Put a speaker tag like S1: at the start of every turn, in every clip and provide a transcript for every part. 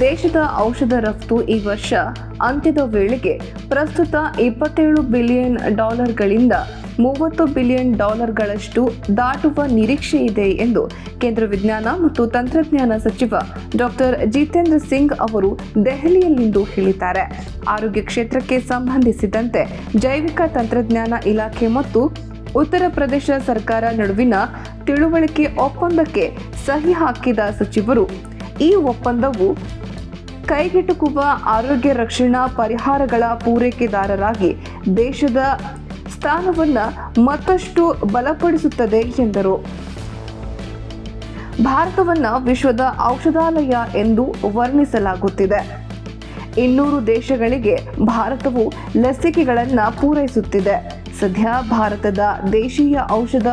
S1: ದೇಶದ ಔಷಧ ರಫ್ತು ಈ ವರ್ಷ ಅಂತ್ಯದ ವೇಳೆಗೆ ಪ್ರಸ್ತುತ ಇಪ್ಪತ್ತೇಳು ಬಿಲಿಯನ್ ಡಾಲರ್ಗಳಿಂದ ಮೂವತ್ತು ಬಿಲಿಯನ್ ಡಾಲರ್ಗಳಷ್ಟು ದಾಟುವ ನಿರೀಕ್ಷೆ ಇದೆ ಎಂದು ಕೇಂದ್ರ ವಿಜ್ಞಾನ ಮತ್ತು ತಂತ್ರಜ್ಞಾನ ಸಚಿವ ಡಾಕ್ಟರ್ ಜಿತೇಂದ್ರ ಸಿಂಗ್ ಅವರು ದೆಹಲಿಯಲ್ಲಿಂದು ಹೇಳಿದ್ದಾರೆ. ಆರೋಗ್ಯ ಕ್ಷೇತ್ರಕ್ಕೆ ಸಂಬಂಧಿಸಿದಂತೆ ಜೈವಿಕ ತಂತ್ರಜ್ಞಾನ ಇಲಾಖೆ ಮತ್ತು ಉತ್ತರ ಪ್ರದೇಶ ಸರ್ಕಾರ ನಡುವಿನ ತಿಳುವಳಿಕೆ ಒಪ್ಪಂದಕ್ಕೆ ಸಹಿ ಹಾಕಿದ ಸಚಿವರು, ಈ ಒಪ್ಪಂದವು ಕೈಗೆಟುಕುವ ಆರೋಗ್ಯ ರಕ್ಷಣಾ ಪರಿಹಾರಗಳ ಪೂರೈಕೆದಾರರಾಗಿ ದೇಶದ ಸ್ಥಾನವನ್ನು ಮತ್ತಷ್ಟು ಬಲಪಡಿಸುತ್ತದೆ ಎಂದರು. ಭಾರತವನ್ನು ವಿಶ್ವದ ಔಷಧಾಲಯ ಎಂದು ವರ್ಣಿಸಲಾಗುತ್ತಿದೆ. ಇನ್ನೂರು ದೇಶಗಳಿಗೆ ಭಾರತವು ಲಸಿಕೆಗಳನ್ನು ಪೂರೈಸುತ್ತಿದೆ. ಸದ್ಯ ಭಾರತದ ದೇಶೀಯ ಔಷಧ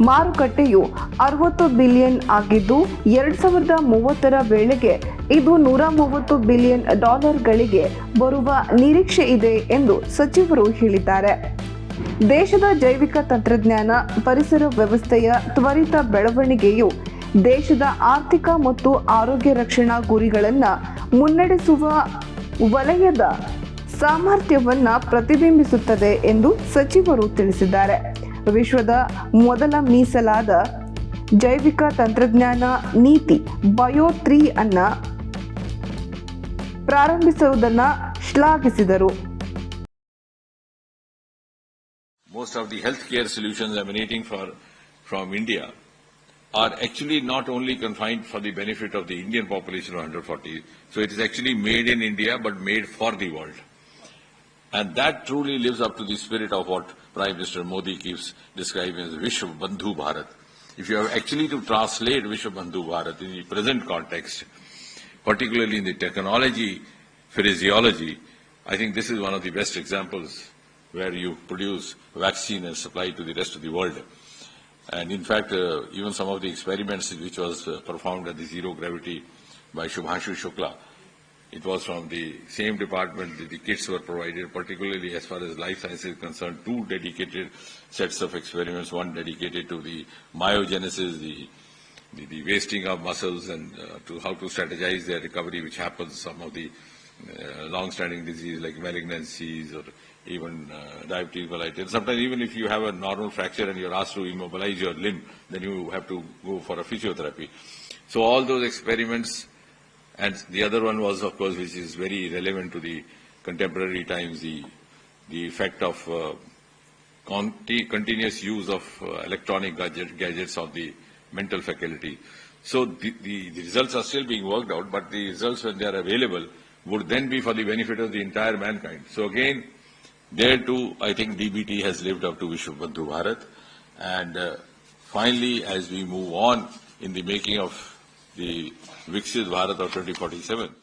S1: ಮಾರುಕಟ್ಟೆಯು ಅರವತ್ತು ಬಿಲಿಯನ್ ಆಗಿದ್ದು, ಎರಡು ಸಾವಿರದ ಮೂವತ್ತರ ವೇಳೆಗೆ ಇದು ನೂರ ಮೂವತ್ತು ಬಿಲಿಯನ್ ಡಾಲರ್ಗಳಿಗೆ ಬರುವ ನಿರೀಕ್ಷೆ ಇದೆ ಎಂದು ಸಚಿವರು ಹೇಳಿದ್ದಾರೆ. ದೇಶದ ಜೈವಿಕ ತಂತ್ರಜ್ಞಾನ, ಪರಿಸರ ವ್ಯವಸ್ಥೆಯ ತ್ವರಿತ ಬೆಳವಣಿಗೆಯು ದೇಶದ ಆರ್ಥಿಕ ಮತ್ತು ಆರೋಗ್ಯ ರಕ್ಷಣಾ ಗುರಿಗಳನ್ನು ಮುನ್ನಡೆಸುವ ವಲಯದ ಸಾಮರ್ಥ್ಯವನ್ನು ಪ್ರತಿಬಿಂಬಿಸುತ್ತದೆ ಎಂದು ಸಚಿವರು ತಿಳಿಸಿದ್ದಾರೆ. ವಿಶ್ವದ ಮೊದಲ ಮೀಸಲಾದ ಜೈವಿಕ ತಂತ್ರಜ್ಞಾನ ನೀತಿ ಬಯೋ ತ್ರೀ ಅನ್ನ ಪ್ರಾರಂಭಿಸುವುದನ್ನ ಶ್ಲಾಘಿಸಿದರು
S2: most of the healthcare solutions emanating for, from India are actually not only confined for the benefit of the Indian population of 140, so it is actually made in India but made for the world. And that truly lives up to the spirit of what Prime Minister Modi keeps describing as Vishwa Bandhu Bharat. If you have actually to translate Vishwa Bandhu Bharat in the present context, particularly in the technology phraseology, I think this is one of the best examples where you produce vaccine and supply to the rest of the world. And in fact, uh, even some of the experiments which was uh, performed at the zero gravity by Shubhashu Shukla, it was from the same department that the kits were provided, particularly as far as life science is concerned, two dedicated sets of experiments, one dedicated to the myogenesis, the the, the wasting of muscles and uh, to how to strategize their recovery, which happens some of the uh, long-standing disease like malignancies or even uh, diabetes mellitus. Sometimes even if you have a normal fracture and you're asked to immobilize your limb, then you have to go for a physiotherapy. So all those experiments, and the other one was, of course, which is very relevant to the contemporary times, the the effect of uh, conti- continuous use of uh, electronic gadget, gadgets on the mental faculty. So the, the, the results are still being worked out, but the results when they are available would then be for the benefit of the entire mankind. So again, there too, I think DBT has lived up to Vishwabandhu Bharat. And uh, finally, as we move on in the making of the Viksit Bharat of 2047,